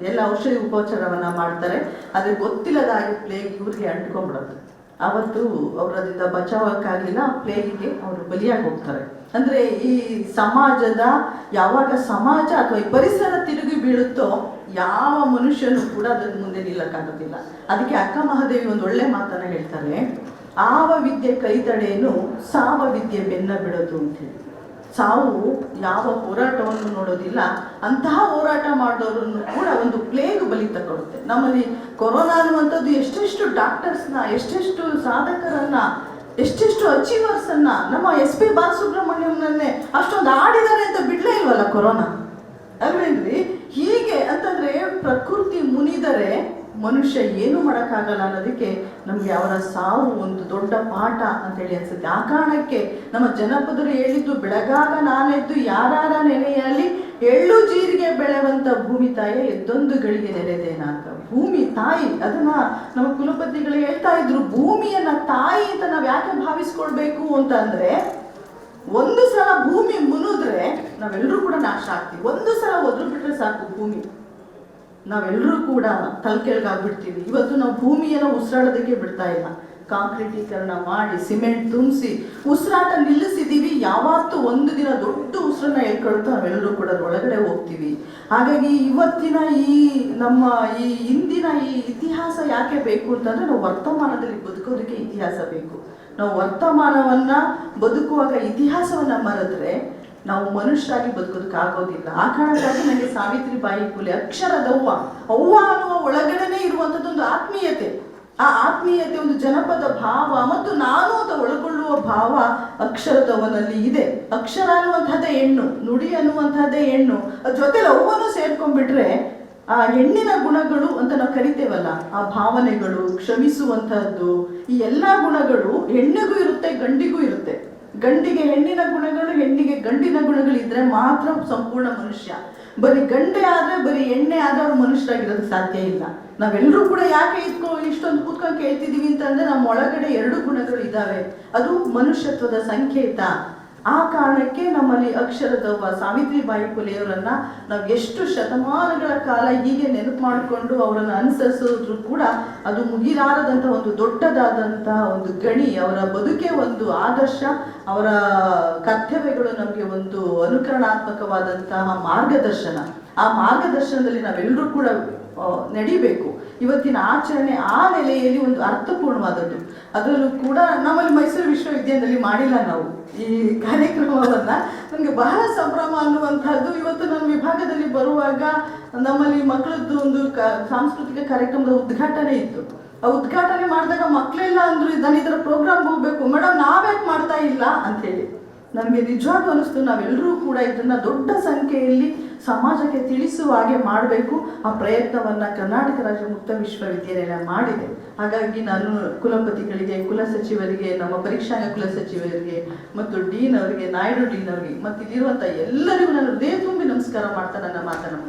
ಎಲ್ಲ ಔಷಧಿ ಉಪಚಾರವನ್ನು ಮಾಡ್ತಾರೆ. ಆದರೆ ಗೊತ್ತಿಲ್ಲದಾಗಿ ಪ್ಲೇಗ್ ಇವ್ರಿಗೆ ಅಂಟ್ಕೊಂಡ್ಬಿಡುತ್ತೆ. ಅವತ್ತು ಅವರದಿಂದ ಬಚಾವಕ್ಕಾಗಲಿಲ್ಲ ಪ್ಲೇಗಿಗೆ ಅವರು ಬಲಿಯಾಗಿ ಹೋಗ್ತಾರೆ. ಅಂದರೆ ಈ ಸಮಾಜದ, ಯಾವಾಗ ಸಮಾಜ ಅಥವಾ ಈ ಪರಿಸರ ತಿರುಗಿ ಬೀಳುತ್ತೋ, ಯಾವ ಮನುಷ್ಯನೂ ಕೂಡ ಅದರ ಮುಂದೆ ನಿಲ್ಲಕ್ಕಾಗೋದಿಲ್ಲ. ಅದಕ್ಕೆ ಅಕ್ಕ ಮಹಾದೇವಿ ಒಂದು ಒಳ್ಳೆ ಮಾತನ್ನು ಹೇಳ್ತಾರೆ. ಆವ ವಿದ್ಯೆ ಕೈತಡೆಯನ್ನು ಸಾವ ವಿದ್ಯೆ ಬೆನ್ನ ಬಿಡೋದು ಅಂತ ಹೇಳಿ. ಸಾವು ಯಾವ ಹೋರಾಟವನ್ನು ನೋಡೋದಿಲ್ಲ, ಅಂತಹ ಹೋರಾಟ ಮಾಡಿದವರನ್ನು ಕೂಡ ಒಂದು ಪ್ಲೇಗ್ ಬಲಿ ತಗೊಳುತ್ತೆ. ನಮ್ಮಲ್ಲಿ ಕೊರೋನಾ ಅನ್ನುವಂಥದ್ದು ಎಷ್ಟೆಷ್ಟು ಡಾಕ್ಟರ್ಸ್ನ ಎಷ್ಟೆಷ್ಟು ಸಾಧಕರನ್ನ, ಎಷ್ಟೆಷ್ಟು ಅಚೀವರ್ಸ್ ಅನ್ನ ನಮ್ಮ ಎಸ್ ಪಿ ಬಾಲಸುಬ್ರಹ್ಮಣ್ಯಂನನ್ನೇ ಅಷ್ಟೊಂದು ಆಡಿದ್ದಾರೆ ಅಂತ ಬಿಡ್ಲೇ ಇಲ್ವಲ್ಲ ಕೊರೋನಾ? ಅಲ್ವೇನ್ರಿ? ಹೀಗೆ ಅಂತಂದ್ರೆ ಪ್ರಕೃತಿ ಮುನಿದರೆ ಮನುಷ್ಯ ಏನು ಮಾಡೋಕ್ಕಾಗಲ್ಲ ಅನ್ನೋದಕ್ಕೆ ನಮಗೆ ಅವರ ಸಾವು ಒಂದು ದೊಡ್ಡ ಪಾಠ ಅಂತೇಳಿ ಅನ್ಸುತ್ತೆ. ಆ ಕಾರಣಕ್ಕೆ ನಮ್ಮ ಜನಪದರು ಹೇಳಿದ್ದು, ಬೆಳಗಾಗ ನಾನೆದ್ದು ಯಾರಾರ ನೆನೆಯಲ್ಲಿ ಎಳ್ಳು ಜೀರಿಗೆ ಬೆಳೆವಂತ ಭೂಮಿ ತಾಯಿ ಎದ್ದೊಂದು ಗಳಿಗೆ ನೆಲೆದೇನ ಅಂತ ಭೂಮಿ ತಾಯಿ, ಅದನ್ನ ನಮ್ಮ ಕುಲಪತಿಗಳು ಹೇಳ್ತಾ ಇದ್ರು, ಭೂಮಿಯನ್ನ ತಾಯಿ ಅಂತ ನಾವು ಯಾಕೆ ಭಾವಿಸ್ಕೊಳ್ಬೇಕು ಅಂತ ಅಂದ್ರೆ, ಒಂದು ಸಲ ಭೂಮಿ ಮುನಿದ್ರೆ ನಾವೆಲ್ಲರೂ ಕೂಡ ನಾಶ ಆಗ್ತೀವಿ. ಒಂದು ಸಲ ಒದ್ರು ಬಿಟ್ರೆ ಸಾಕು ಭೂಮಿ. ನಾವೆಲ್ಲರೂ ಕೂಡ ತಲೆಕೆಳಗಾಗ್ಬಿಡ್ತೀವಿ. ಇವತ್ತು ನಾವು ಭೂಮಿಯನ್ನು ಉಸಿರಾಡೋದಕ್ಕೆ ಬಿಡ್ತಾ ಇಲ್ಲ. ಕಾಂಕ್ರೀಟೀಕರಣ ಮಾಡಿ, ಸಿಮೆಂಟ್ ತುಂಬಿಸಿ, ಉಸಿರಾಟ ನಿಲ್ಲಿಸಿದ್ದೀವಿ ಯಾವತ್ತೂ ಒಂದು ದಿನ ದೊಡ್ಡ ಉಸಿರನ್ನ ಹೇಳ್ಕೊಳ್ತಾ ನಾವೆಲ್ಲರೂ ಕೂಡ ಒಳಗಡೆ ಹೋಗ್ತೀವಿ. ಹಾಗಾಗಿ ಇವತ್ತಿನ ಈ ನಮ್ಮ ಈ ಇಂದಿನ ಈ ಇತಿಹಾಸ ಯಾಕೆ ಬೇಕು ಅಂತಂದ್ರೆ ನಾವು ವರ್ತಮಾನದಲ್ಲಿ ಬದುಕೋದಕ್ಕೆ ಇತಿಹಾಸ ಬೇಕು. ನಾವು ವರ್ತಮಾನವನ್ನ ಬದುಕುವಾಗ ಇತಿಹಾಸವನ್ನ ಮರೆದ್ರೆ ನಾವು ಮನುಷ್ಯರಾಗಿ ಬದುಕೋದಕ್ಕೆ ಆಗೋದಿಲ್ಲ. ಆ ಕಾರಣಕ್ಕಾಗಿ ನನಗೆ ಸಾವಿತ್ರಿ ಬಾಯಿ ಫುಲೆ ಅಕ್ಷರ ಅವ್ವ. ಅವ್ವ ಅನ್ನುವ ಒಳಗಡೆನೆ ಇರುವಂಥದ್ದೊಂದು ಆತ್ಮೀಯತೆ. ಆ ಆತ್ಮೀಯತೆ ಒಂದು ಜನಪದ ಭಾವ ಮತ್ತು ನಾನು ಅಂತ ಒಳಗೊಳ್ಳುವ ಭಾವ ಅಕ್ಷರದವನಲ್ಲಿ ಇದೆ. ಅಕ್ಷರ ಅನ್ನುವಂಥದ್ದೇ ಹೆಣ್ಣು, ನುಡಿ ಅನ್ನುವಂಥದ್ದೇ ಹೆಣ್ಣು. ಅದ್ರ ಜೊತೆಲಿ ಅವ್ವನು ಸೇರ್ಕೊಂಡ್ಬಿಟ್ರೆ ಆ ಹೆಣ್ಣಿನ ಗುಣಗಳು ಅಂತ ನಾವು ಕರಿತೇವಲ್ಲ. ಆ ಭಾವನೆಗಳು ಕ್ಷಮಿಸುವಂತಹದ್ದು ಈ ಎಲ್ಲಾ ಗುಣಗಳು ಹೆಣ್ಣಿಗೂ ಇರುತ್ತೆ, ಗಂಡಿಗೂ ಇರುತ್ತೆ. ಗಂಡಿಗೆ ಹೆಣ್ಣಿನ ಗುಣಗಳು, ಹೆಣ್ಣಿಗೆ ಗಂಡಿನ ಗುಣಗಳು ಇದ್ರೆ ಮಾತ್ರ ಸಂಪೂರ್ಣ ಮನುಷ್ಯ. ಬರೀ ಗಂಡೆ ಆದ್ರೆ ಬರೀ ಎಣ್ಣೆ ಆದ್ರೆ ಅವ್ರು ಮನುಷ್ಯರಾಗಿರೋದು ಸಾಧ್ಯ ಇಲ್ಲ. ನಾವೆಲ್ಲರೂ ಕೂಡ ಯಾಕೆ ಇದ್ಕೋ, ಇಷ್ಟೊಂದು ಕೂತ್ಕೊಂಡು ಕೇಳ್ತಿದೀವಿ ಅಂತಂದ್ರೆ ನಮ್ಮ ಒಳಗಡೆ ಎರಡು ಗುಣಗಳು ಇದ್ದಾವೆ ಅದು ಮನುಷ್ಯತ್ವದ ಸಂಕೇತ. ಆ ಕಾರಣಕ್ಕೆ ನಮ್ಮಲ್ಲಿ ಅಕ್ಷರದವ್ವ ಸಾವಿತ್ರಿಬಾಯಿ ಪುಲೆಯವರನ್ನ ನಾವು ಎಷ್ಟು ಶತಮಾನಗಳ ಕಾಲ ಹೀಗೆ ನೆನಪು ಮಾಡಿಕೊಂಡು ಅವರನ್ನು ಅನುಸರಿಸಿದ್ರು ಕೂಡ ಅದು ಮುಗಿಲಾರದಂತ ಒಂದು ದೊಡ್ಡದಾದಂತಹ ಒಂದು ಗಣಿ, ಅವರ ಬದುಕೆ ಒಂದು ಆದರ್ಶ, ಅವರ ಕರ್ತವ್ಯಗಳು ನಮಗೆ ಒಂದು ಅನುಕರಣಾತ್ಮಕವಾದಂತಹ ಮಾರ್ಗದರ್ಶನ. ಆ ಮಾರ್ಗದರ್ಶನದಲ್ಲಿ ನಾವೆಲ್ಲರೂ ಕೂಡ ನಡಿಬೇಕು. ಇವತ್ತಿನ ಆಚರಣೆ ಆ ನೆಲೆಯಲ್ಲಿ ಒಂದು ಅರ್ಥಪೂರ್ಣವಾದದ್ದು. ಅದರಲ್ಲೂ ಕೂಡ ನಮ್ಮಲ್ಲಿ ವಿಶ್ವವಿದ್ಯಾಲಯದಲ್ಲಿ ಮಾಡಿಲ್ಲ ನಾವು. ಈ ಕಾರ್ಯಕ್ರಮವನ್ನ ನನಗೆ ಬಹಳ ಸಂಭ್ರಮ ಅನ್ನುವಂಥದ್ದು ಇವತ್ತು ನನ್ನ ವಿಭಾಗದಲ್ಲಿ ಬರುವಾಗ ನಮ್ಮಲ್ಲಿ ಮಕ್ಕಳದ್ದು ಒಂದು ಕ, ಸಾಂಸ್ಕೃತಿಕ ಕಾರ್ಯಕ್ರಮದ ಉದ್ಘಾಟನೆ ಇತ್ತು. ಆ ಉದ್ಘಾಟನೆ ಮಾಡಿದಾಗ ಮಕ್ಕಳೆಲ್ಲ ಅಂದ್ರು ನಾನು ಇದರ ಪ್ರೋಗ್ರಾಮ್ ಹೋಗ್ಬೇಕು ಮೇಡಮ್ ನಾವ್ಯಾಕೆ ಮಾಡ್ತಾ ಇಲ್ಲ ಅಂತ ಹೇಳಿ ನನಗೆ ನಿಜವಾಗ್ಲೂ ಅನಿಸ್ತು ನಾವೆಲ್ಲರೂ ಕೂಡ ಇದನ್ನ ದೊಡ್ಡ ಸಂಖ್ಯೆಯಲ್ಲಿ ಸಮಾಜಕ್ಕೆ ತಿಳಿಸುವ ಹಾಗೆ ಮಾಡಬೇಕು. ಆ ಪ್ರಯತ್ನವನ್ನ ಕರ್ನಾಟಕ ರಾಜ್ಯ ಮುಕ್ತ ವಿಶ್ವವಿದ್ಯಾಲಯ ಮಾಡಿದೆ. ಹಾಗಾಗಿ ನಾನು ಕುಲಪತಿಗಳಿಗೆ, ಕುಲ ಸಚಿವರಿಗೆ, ನಮ್ಮ ಪರೀಕ್ಷಾಂಗ ಕುಲಸಚಿವರಿಗೆ ಮತ್ತು ಡೀನ್ ಅವರಿಗೆ, ನಾಯ್ಡು ಡೀನ್ ಅವರಿಗೆ ಮತ್ತು ಇಲ್ಲಿರುವಂಥ ಎಲ್ಲರಿಗೂ ನಾನು ಹೃದಯ ತುಂಬಿ ನಮಸ್ಕಾರ ಮಾಡ್ತಾ ನನ್ನ ಮಾತನ್ನು